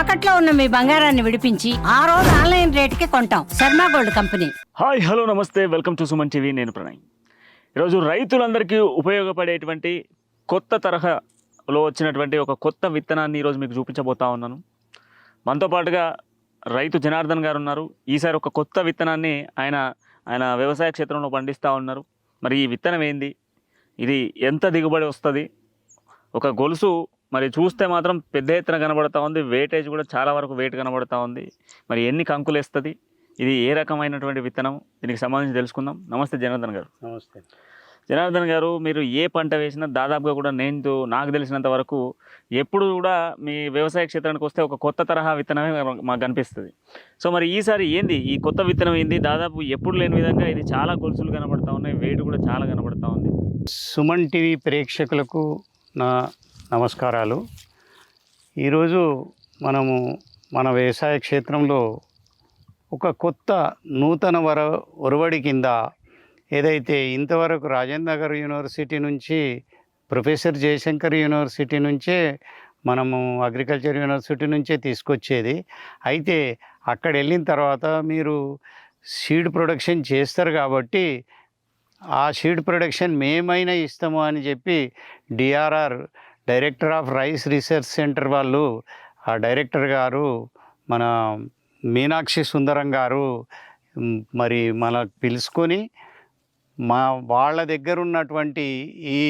తాకట్లో ఉన్న మీ బంగారాన్ని విడిపించి ఆ రోజు ఆన్లైన్ రేటుకి కొంటాం. Sharma gold company. Hi hello నమస్తే. Welcome to Suman TV. నేను ప్రణయ్. ఈరోజు రైతులందరికీ ఉపయోగపడేటువంటి కొత్త తరహాలో వచ్చినటువంటి ఒక కొత్త విత్తనాన్ని ఈరోజు మీకు చూపించబోతా ఉన్నాను. మనతో పాటుగా రైతు జనార్దన్ గారు ఉన్నారు. ఈసారి ఒక కొత్త విత్తనాన్ని ఆయన ఆయన వ్యవసాయ క్షేత్రంలో పండిస్తూ ఉన్నారు. మరి ఈ విత్తనం ఏంది? ఇది ఎంత దిగుబడి వస్తుంది? ఒక గొలుసు మరి చూస్తే మాత్రం పెద్ద ఎత్తున కనబడతా ఉంది. వెయిటేజ్ కూడా చాలా వరకు వెయిట్ కనబడతా ఉంది. మరి ఎన్ని కంకులు వేస్తుంది? ఇది ఏ రకమైనటువంటి విత్తనం? దీనికి సంబంధించి తెలుసుకుందాం. నమస్తే జనార్దన్ గారు. నమస్తే. జనార్దన్ గారు మీరు ఏ పంట వేసినా దాదాపుగా కూడా నేను నాకు తెలిసినంత వరకు ఎప్పుడు కూడా మీ వ్యవసాయ క్షేత్రానికి వస్తే ఒక కొత్త తరహా విత్తనమే మాకు- మాకు కనిపిస్తుంది. సో మరి ఈసారి ఏంది? ఈ కొత్త విత్తనం ఏంది? దాదాపు ఎప్పుడు లేని విధంగా ఇది చాలా గొలుసులు కనబడతా ఉన్నాయి. వెయిట్ కూడా చాలా కనబడతా ఉంది. సుమన్ టీవీ ప్రేక్షకులకు నా నమస్కారాలు. ఈరోజు మనము మన వ్యవసాయ క్షేత్రంలో ఒక కొత్త నూతన వర ఒరవడి కింద ఏదైతే ఇంతవరకు రాజేంద్ర నగర్ యూనివర్సిటీ నుంచి ప్రొఫెసర్ జయశంకర్ యూనివర్సిటీ నుంచే మనము అగ్రికల్చర్ యూనివర్సిటీ నుంచే తీసుకొచ్చేది. అయితే అక్కడ వెళ్ళిన తర్వాత మీరు సీడ్ ప్రొడక్షన్ చేస్తారు కాబట్టి ఆ సీడ్ ప్రొడక్షన్ మేమైనా ఇస్తాము అని చెప్పి DRR director of rice research centre వాళ్ళు ఆ డైరెక్టర్ గారు మన మీనాక్షి సుందరం గారు మరి మనకు పిలుచుకొని మా వాళ్ళ దగ్గర ఉన్నటువంటి ఈ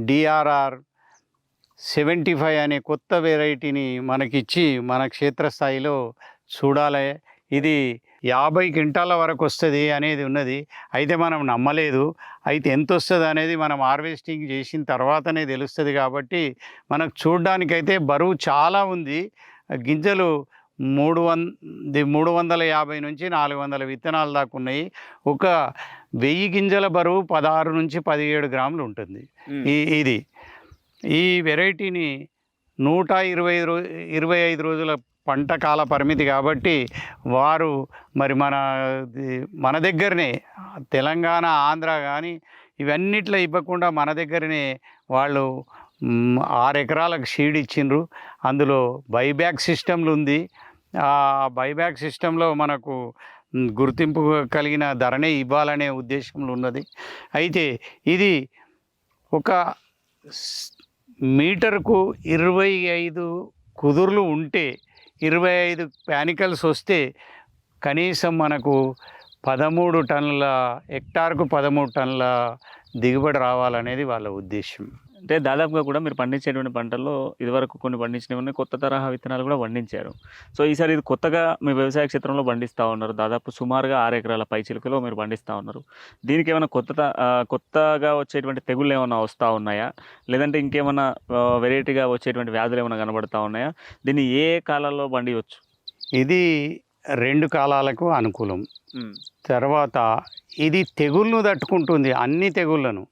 డిఆర్ఆర్ సెవెంటీ ఫైవ్ అనే కొత్త వెరైటీని మనకిచ్చి మన క్షేత్రస్థాయిలో చూడాలి. ఇది యాభై క్వింటాల వరకు వస్తుంది అనేది ఉన్నది. అయితే మనం నమ్మలేదు. అయితే ఎంత వస్తుంది అనేది మనం హార్వెస్టింగ్ చేసిన తర్వాతనే తెలుస్తుంది కాబట్టి మనకు చూడడానికైతే బరువు చాలా ఉంది. గింజలు మూడు వంద మూడు వందల యాభై నుంచి నాలుగు వందల విత్తనాలు దాకా ఉన్నాయి. ఒక వెయ్యి గింజల బరువు పదహారు నుంచి పదిహేడు గ్రాములు ఉంటుంది. ఈ ఇది. ఈ వెరైటీని నూట ఇరవై రో ఇరవై ఐదు రోజుల పంట కాల పరిమితి కాబట్టి వారు మరి మన మన దగ్గరనే తెలంగాణ ఆంధ్ర కానీ ఇవన్నిట్లో ఇవ్వకుండా మన దగ్గరనే వాళ్ళు ఆరు ఎకరాలకు షీడ్ ఇచ్చిండ్రు. అందులో బైబ్యాక్ సిస్టమ్లు ఉంది. ఆ బైబ్యాక్ సిస్టంలో మనకు గుర్తింపు కలిగిన ధరనే ఇవ్వాలనే ఉద్దేశంలో ఉన్నది. అయితే ఇది ఒక మీటర్కు ఇరవై ఐదు కుదుర్లు ఉంటే ఇరవై ఐదు ప్యానికల్స్ వస్తే కనీసం మనకు పదమూడు టన్నుల హెక్టార్కు పదమూడు టన్నుల దిగుబడి రావాలనేది వాళ్ళ ఉద్దేశం అంటే దాదాపుగా కూడా మీరు పండించేటువంటి పంటల్లో ఇదివరకు కొన్ని పండించినవి ఉన్నాయి. కొత్త తరహా విత్తనాలు కూడా పండించారు. సో ఈసారి ఇది కొత్తగా మీ వ్యవసాయ క్షేత్రంలో పండిస్తూ ఉన్నారు. దాదాపు సుమారుగా ఆరు ఎకరాల పై చిలుకలో మీరు పండిస్తూ ఉన్నారు. దీనికి ఏమైనా కొత్త కొత్తగా వచ్చేటువంటి తెగుళ్ళు ఏమైనా వస్తూ ఉన్నాయా? లేదంటే ఇంకేమైనా వెరైటీగా వచ్చేటువంటి వ్యాధులు ఏమైనా కనబడతా ఉన్నాయా? దీన్ని ఏ కాలాల్లో పండియవచ్చు ఇది రెండు కాలాలకు అనుకూలం. తర్వాత ఇది తెగుళ్ళను తట్టుకుంటుంది. అన్ని తెగుళ్ళను.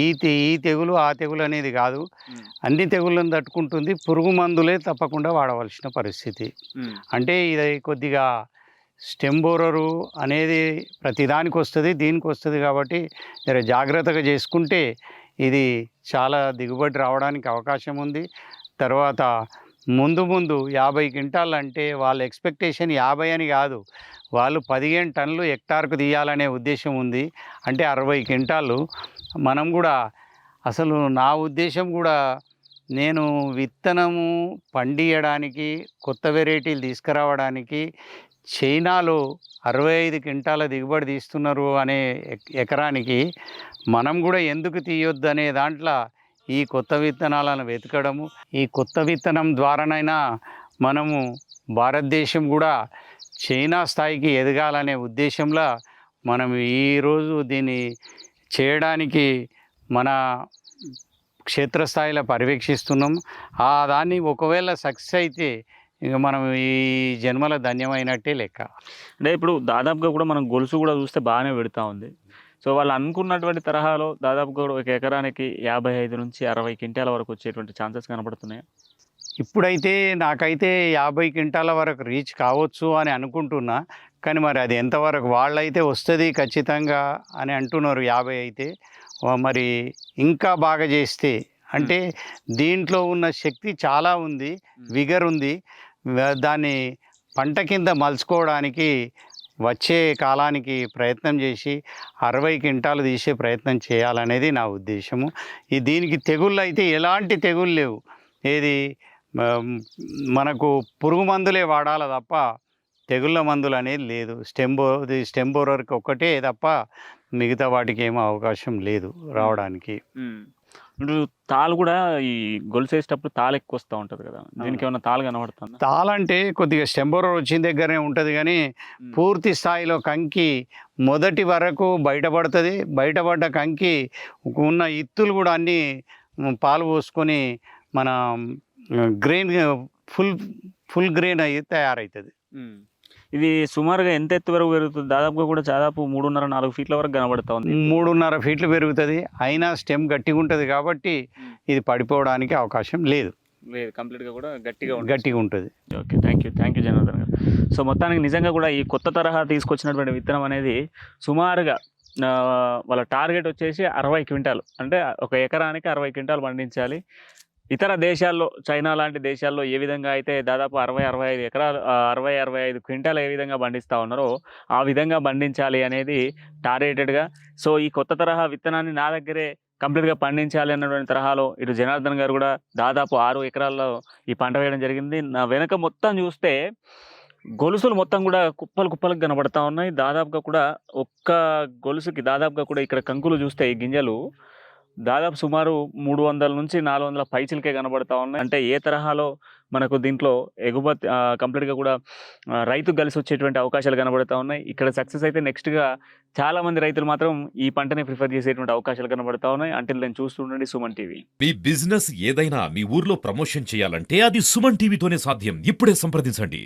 ఈ తె ఈ తెగులు ఆ తెగులు అనేది కాదు. అన్ని తెగుళ్ళను తట్టుకుంటుంది. పురుగు మందులే తప్పకుండా వాడవలసిన పరిస్థితి. అంటే ఇది కొద్దిగా స్టెమ్ బోరరు అనేది ప్రతిదానికి వస్తుంది దీనికి వస్తుంది కాబట్టి జర జాగ్రత్తగా చేసుకుంటే ఇది చాలా దిగుబడి రావడానికి అవకాశం ఉంది. తర్వాత ముందు ముందు యాభై క్వింటాల్ అంటే వాళ్ళ ఎక్స్పెక్టేషన్ యాభై అని కాదు. వాళ్ళు పదిహేను టన్నులు హెక్టార్కు తీయాలనే ఉద్దేశం ఉంది. అంటే అరవై క్వింటాలు. మనం కూడా అసలు నా ఉద్దేశం కూడా నేను విత్తనము పండియడానికి కొత్త వెరైటీలు తీసుకురావడానికి చైనాలో అరవై ఐదు క్వింటాల దిగుబడి తీస్తున్నారు అనే ఎక్- ఎకరానికి మనం కూడా ఎందుకు తీయొద్దు అనే దాంట్లో ఈ కొత్త విత్తనాలను వెతకడము. ఈ కొత్త విత్తనం ద్వారానైనా మనము భారతదేశం కూడా చైనా స్థాయికి ఎదగాలనే ఉద్దేశంలో మనం ఈరోజు దీన్ని చేయడానికి మన క్షేత్రస్థాయిలో పర్యవేక్షిస్తున్నాం. ఆ దాన్ని ఒకవేళ సక్సెస్ అయితే ఇక మనం ఈ జన్మల ధన్యమైనట్టే లెక్క. అంటే ఇప్పుడు దాదాపుగా కూడా మనం గొలుసు కూడా చూస్తే బాగానే పెడతా ఉంది. సో వాళ్ళు అనుకున్నటువంటి తరహాలో దాదాపుగా ఒక ఎకరానికి యాభై ఐదు నుంచి అరవై క్వింటాల వరకు వచ్చేటువంటి ఛాన్సెస్ కనబడుతున్నాయి. ఇప్పుడైతే నాకైతే యాభై క్వింటాల వరకు రీచ్ కావచ్చు అని అనుకుంటున్నా కానీ మరి అది ఎంతవరకు వాళ్ళైతే వస్తుంది ఖచ్చితంగా అని అంటున్నారు యాభై అయితే. మరి ఇంకా బాగా చేస్తే అంటే దీంట్లో ఉన్న శక్తి చాలా ఉంది విగర్ ఉంది. దాన్ని పంట కింద మలుచుకోవడానికి వచ్చే కాలానికి ప్రయత్నం చేసి అరవై క్వింటాలు తీసే ప్రయత్నం చేయాలనేది నా ఉద్దేశము. ఈ దీనికి తెగుళ్ళు అయితే ఎలాంటి తెగుళ్ళు లేవు. ఏది? మనకు పురుగు మందులే వాడాలి తప్ప తెగుళ్ళ మందులు అనేది లేదు. స్టెంబో స్టెంబోరర్కి ఒక్కటే తప్ప మిగతా వాటికి ఏమీ అవకాశం లేదు రావడానికి. ఇప్పుడు తాలు కూడా ఈ గొలుసు వేసేటప్పుడు తాలు ఎక్కువ వస్తూ ఉంటుంది కదా. దీనికి ఏమైనా తాలు కనబడుతుందా? తాళంటే కొద్దిగా స్టెంబోరర్ వచ్చిన దగ్గరనే ఉంటుంది కానీ. పూర్తి స్థాయిలో కంకి మొదటి వరకు బయటపడుతుంది. బయటపడ్డ కంకి ఉన్న ఇత్తులు కూడా అన్నీ పాలు పోసుకొని మన గ్రెయిన్ ఫుల్ ఫుల్ గ్రెయిన్ అయ్యి తయారవుతుంది. ఇది సుమారుగా ఎంత ఎత్తు వరకు పెరుగుతుంది? దాదాపుగా కూడా దాదాపు మూడున్నర నాలుగు ఫీట్ల వరకు కనబడతా ఉంది. మూడున్నర ఫీట్లు పెరుగుతుంది. అయినా స్టెమ్ గట్టిగా ఉంటుంది కాబట్టి. ఇది పడిపోవడానికి అవకాశం లేదు. లేదు కంప్లీట్గా కూడా గట్టిగా ఉంటుంది. గట్టిగా ఉంటుంది. Okay thank you thank you Janardhan గారు. సో మొత్తానికి నిజంగా కూడా ఈ కొత్త తరహా తీసుకొచ్చినటువంటి విత్తనం అనేది సుమారుగా వాళ్ళ టార్గెట్ వచ్చేసి అరవై క్వింటాలు. అంటే ఒక ఎకరానికి అరవై క్వింటాలు పండించాలి. ఇతర దేశాల్లో చైనా లాంటి దేశాల్లో ఏ విధంగా అయితే దాదాపు అరవై అరవై ఐదు ఎకరాలు అరవై అరవై ఐదు క్వింటాలు ఏ విధంగా పండిస్తూ ఉన్నారో ఆ విధంగా పండించాలి అనేది టార్గెటెడ్గా. సో ఈ కొత్త తరహా విత్తనాన్ని నా దగ్గరే కంప్లీట్గా పండించాలి అన్నటువంటి తరహాలో ఇటు జనార్దన్ గారు కూడా దాదాపు ఆరు ఎకరాల్లో ఈ పంట వేయడం జరిగింది. నా వెనక మొత్తం చూస్తే గొలుసులు మొత్తం కూడా కుప్పలు కుప్పలకు కనబడతా ఉన్నాయి. దాదాపుగా కూడా ఒక్క గొలుసుకి దాదాపుగా కూడా ఇక్కడ కంకులు చూస్తే ఈ గింజలు దాదాపు సుమారు మూడు వందల నుంచి నాలుగు వందల పైచిలకే కనబడతా ఉన్నాయి. అంటే ఏ తరహాలో మనకు దీంట్లో ఎగుమతి కంప్లీట్గా కూడా రైతు కలిసి వచ్చేటువంటి అవకాశాలు కనబడతా ఉన్నాయి. ఇక్కడ సక్సెస్ అయితే నెక్స్ట్గా చాలామంది రైతులు మాత్రం ఈ పంటని ప్రిఫర్ చేసేటువంటి అవకాశాలు కనబడతా ఉన్నాయి. అంటే నేను చూస్తుండండి సుమన్ టీవీ. మీ బిజినెస్ ఏదైనా మీ ఊర్లో ప్రమోషన్ చేయాలంటే అది సుమన్ టీవీతోనే సాధ్యం. ఇప్పుడే సంప్రదించండి.